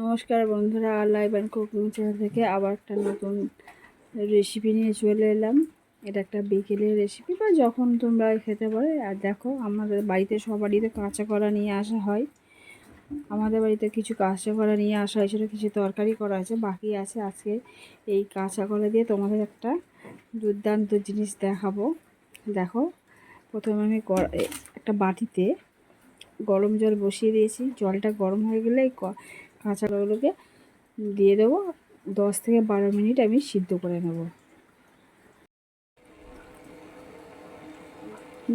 নমস্কার বন্ধুরা live and cooking channel থেকে আবার একটা নতুন রেসিপি নিয়ে চলে এলাম। এটা একটা বিকেলের রেসিপি বা যখন তোমরা খেতে পারো। আর দেখো, আমাদের বাড়িতে সবারই তো কাঁচা কলা নিয়ে আসা হয়। আমাদের বাড়িতে কিছু কাঁচা কলা নিয়ে আসা হয়েছিল কিছু তরকারি করা আছে বাকি আছে আজকে এই কাঁচা কলা দিয়ে তোমাদের একটা দুর্দান্ত জিনিস দেখাবো। দেখো, প্রথমে আমি একটা বাটিতে গরম জল বসিয়ে দিয়েছি। জলটা গরম হয়ে গেলে এই কাঁচা কলাগুলোকে দিয়ে দেবো। দশ থেকে বারো মিনিট আমি সিদ্ধ করে নেব।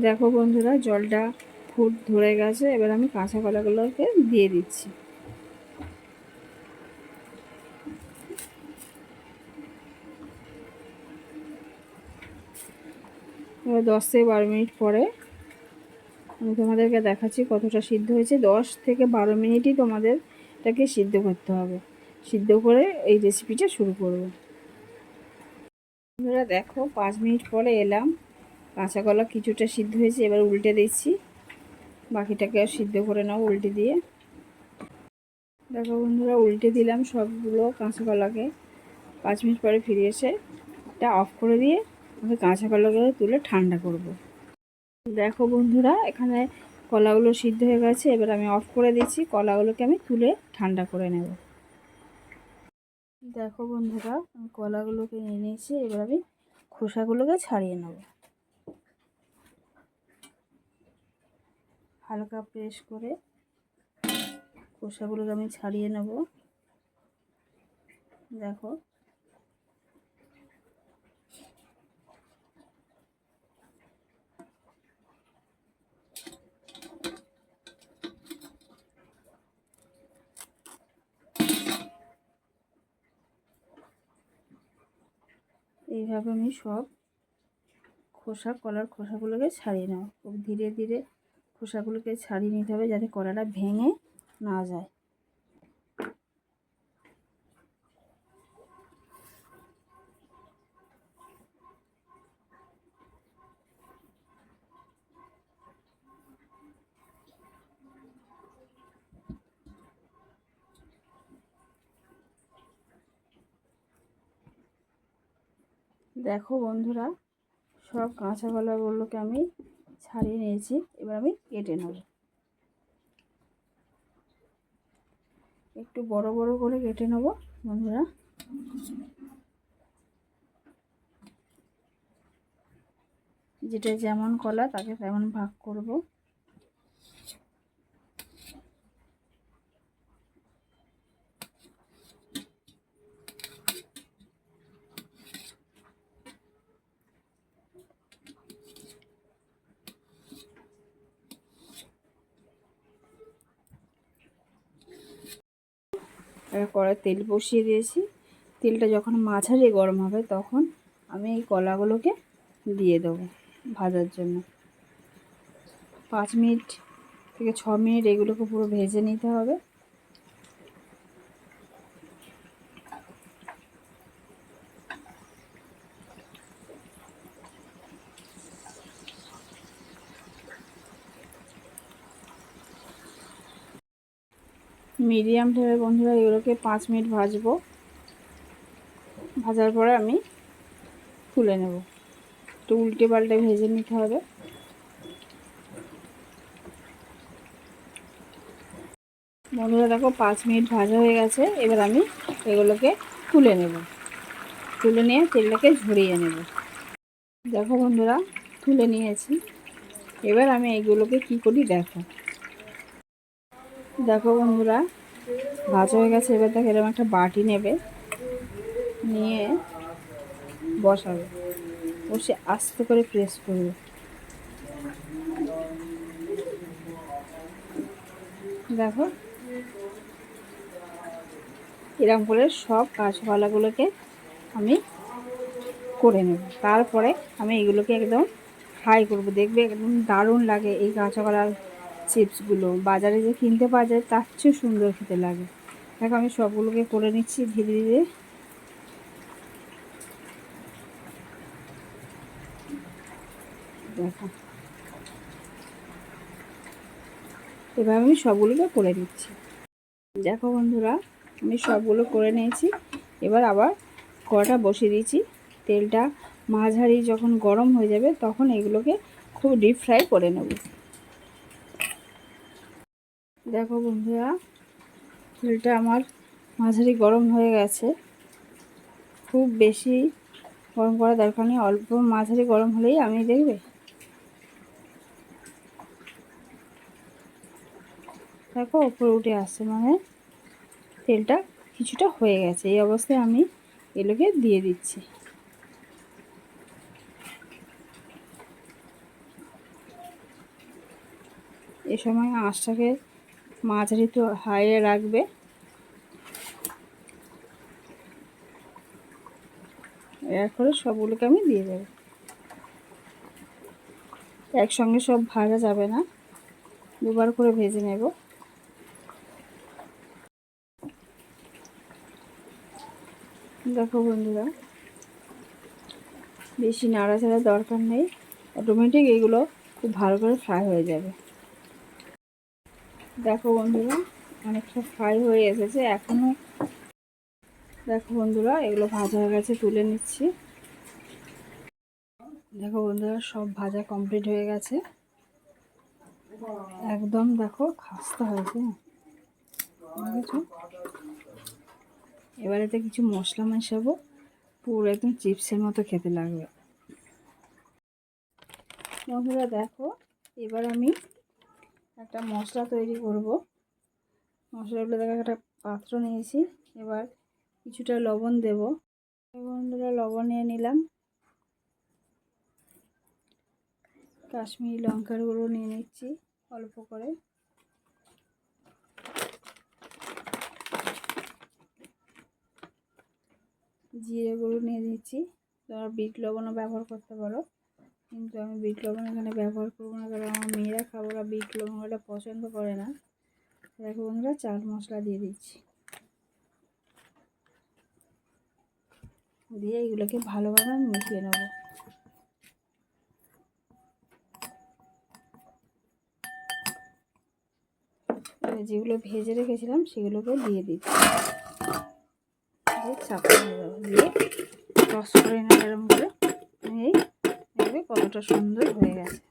দেখো বন্ধুরা, জলটা ফুট ধরে গেছে। এবার আমি কাঁচা কলাগুলোকে দিয়ে দিচ্ছি। এবার দশ থেকে বারো মিনিট পরে আমি তোমাদেরকে দেখাচ্ছি কতটা সিদ্ধ হয়েছে। দশ থেকে বারো মিনিটই তোমাদের এটাকে সিদ্ধ করতে হবে। সিদ্ধ করে এই রেসিপিটা শুরু করব। বন্ধুরা দেখো, পাঁচ মিনিট পরে এলাম। কাঁচা কলা কিছুটা সিদ্ধ হয়েছে, এবার উল্টে দিচ্ছি। বাকিটাকে সিদ্ধ করে নাও উল্টে দিয়ে। দেখো বন্ধুরা, উল্টে দিলাম সবগুলো কাঁচা কলাকে। পাঁচ মিনিট পরে ফিরে এসে এটা অফ করে দিয়ে আমি কাঁচা কলাগুলো তুলে ঠান্ডা করব। দেখো বন্ধুরা, এখানে কলাগুলো সিদ্ধ হয়ে গেছে, এবার আমি অফ করে দিচ্ছি। কলাগুলোকে আমি তুলে ঠান্ডা করে নেব। দেখো বন্ধুরা, আমি কলাগুলোকে নিয়ে নিয়েছি, এবার আমি খোসাগুলোকে ছাড়িয়ে নেব। হালকা প্রেস করে খোসাগুলোকে আমি ছাড়িয়ে নেব। দেখো এইভাবে আমি সব খোসা, কলার খোসাগুলোকে ছাড়িয়ে নেব। খুব ধীরে ধীরে খোসাগুলোকে ছাড়িয়ে নিতে হবে যাতে কলাটা ভেঙে না যায়। দেখো বন্ধুরা, সব কাঁচা কলাগুলোকে আমি ছাড়িয়ে নিয়েছি। এবার আমি কেটে নেব। একটু বড় বড় করে কেটে নেব বন্ধুরা। যেটা যেমন কলা তাকে তেমন ভাগ করব। কড়াই তেল বসিয়ে দিয়েছি। তেলটা যখন মাঝারি গরম হবে তখন আমি এই কলাগুলোকে দিয়ে দেবো ভাজার জন্য। পাঁচ মিনিট থেকে ছ মিনিট এগুলোকে পুরো ভেজে নিতে হবে। মিডিয়াম ফ্লেমে বন্ধুরা এগুলোকে পাঁচ মিনিট ভাজবো। ভাজার পরে আমি তুলে নেব। একটু উল্টে পাল্টে ভেজে নিতে হবে। বন্ধুরা দেখো পাঁচ মিনিট ভাজা হয়ে গেছে। এবার আমি এগুলোকে তুলে নেব। তুলে নিয়ে তেলটাকে ঝরিয়ে নেব। দেখো বন্ধুরা, তুলে নিয়েছি। এবার আমি এগুলোকে কি করি দেখো। দেখো বন্ধুরা, ভাজা হয়ে গেছে, এবার দেখো এরকম একটা বাটি নেবে, নিয়ে বসাবে। বসে আস্তে করে প্রেস করবে। দেখো, এরকম করে সব কাঁচপালাগুলোকে আমি করে নেব। তারপরে আমি এগুলোকে একদম ফ্রাই করব। দেখবে একদম দারুণ লাগে এই কাঁচা কলার চিপসগুলো। বাজারে যে কিনতে পাওয়া যায়, তার চেয়েও সুন্দর খেতে লাগে। দেখো, আমি সবগুলোকে করে নিচ্ছি ধীরে ধীরে দেখো। এবার আমি সবগুলোকে করে নিচ্ছি। দেখো বন্ধুরা, আমি সবগুলো করে নিয়েছি। এবার আবার কড়াটা বসিয়ে দিয়েছি। তেলটা মাঝারি যখন গরম হয়ে যাবে, তখন এগুলোকে খুব ডিপ ফ্রাই করে নেব। দেখো বন্ধুরা তেলটা আমার মাঝারি গরম হয়ে গেছে। খুব বেশি গরম করা দরকার নেই, অল্প মাঝারি গরম হলেই আমি দেখবে। দেখো ওপরে উঠে আসছে মানে তেলটা কিছুটা হয়ে গেছে। এই অবস্থায় আমি এগুলোকে দিয়ে দিচ্ছি। এ সময় আঁচটাকে মাঝারি তো হাইয়ে রাখবে। এর এরপরে সবগুলোকে আমি দিয়ে দেবো। একসঙ্গে সব ভাজা যাবে না। দুবার করে ভেজে নেব। দেখো বন্ধুরা, বেশি নাড়াচাড়ার দরকার নেই। অটোমেটিক এগুলো খুব ভালো করে ফ্রাই হয়ে যাবে। দেখো বন্ধুরা, অনেকটা ফ্রাই হয়ে এসেছে এখনও দেখো বন্ধুরা, এগুলো ভাজা হয়ে গেছে, তুলে নিচ্ছি। দেখো বন্ধুরা, সব ভাজা কমপ্লিট হয়ে গেছে। একদম দেখো খাস্তা হয়েছে। এবারেতে কিছু মশলা মেশাবো, পুরো একদম চিপসের মতো খেতে লাগবে। বন্ধুরা দেখো, এবার আমি একটা মশলা তৈরি করব। মশলাগুলো দেখো, একটা পাত্র নিয়েছি। এবার কিছুটা লবণ দেব। বন্ধুরা, লবণ নিয়ে নিলাম। কাশ্মীরি লঙ্কার গুঁড়ো নিয়ে নিচ্ছি অল্প করে। জিরে গুঁড়ো নিয়ে নিচ্ছি। তোমরা বিট লবণও ব্যবহার করতে পারো। কিন্তু আমি বিট লবণ এখানে ব্যবহার করব না, কারণ আমার মেয়েরা খাবাররা বিট লবণটা পছন্দ করে না। দেখো বন্ধুরা, চাট মশলা দিয়ে দিচ্ছি। দিয়ে এগুলোকে ভালোভাবে মিশিয়ে নেব। যেগুলো ভেজে রেখেছিলাম, সেগুলোকে দিয়ে দিচ্ছি। দিয়ে চাপা দিয়ে টস করে না কতটা সুন্দর হয়ে গেছে।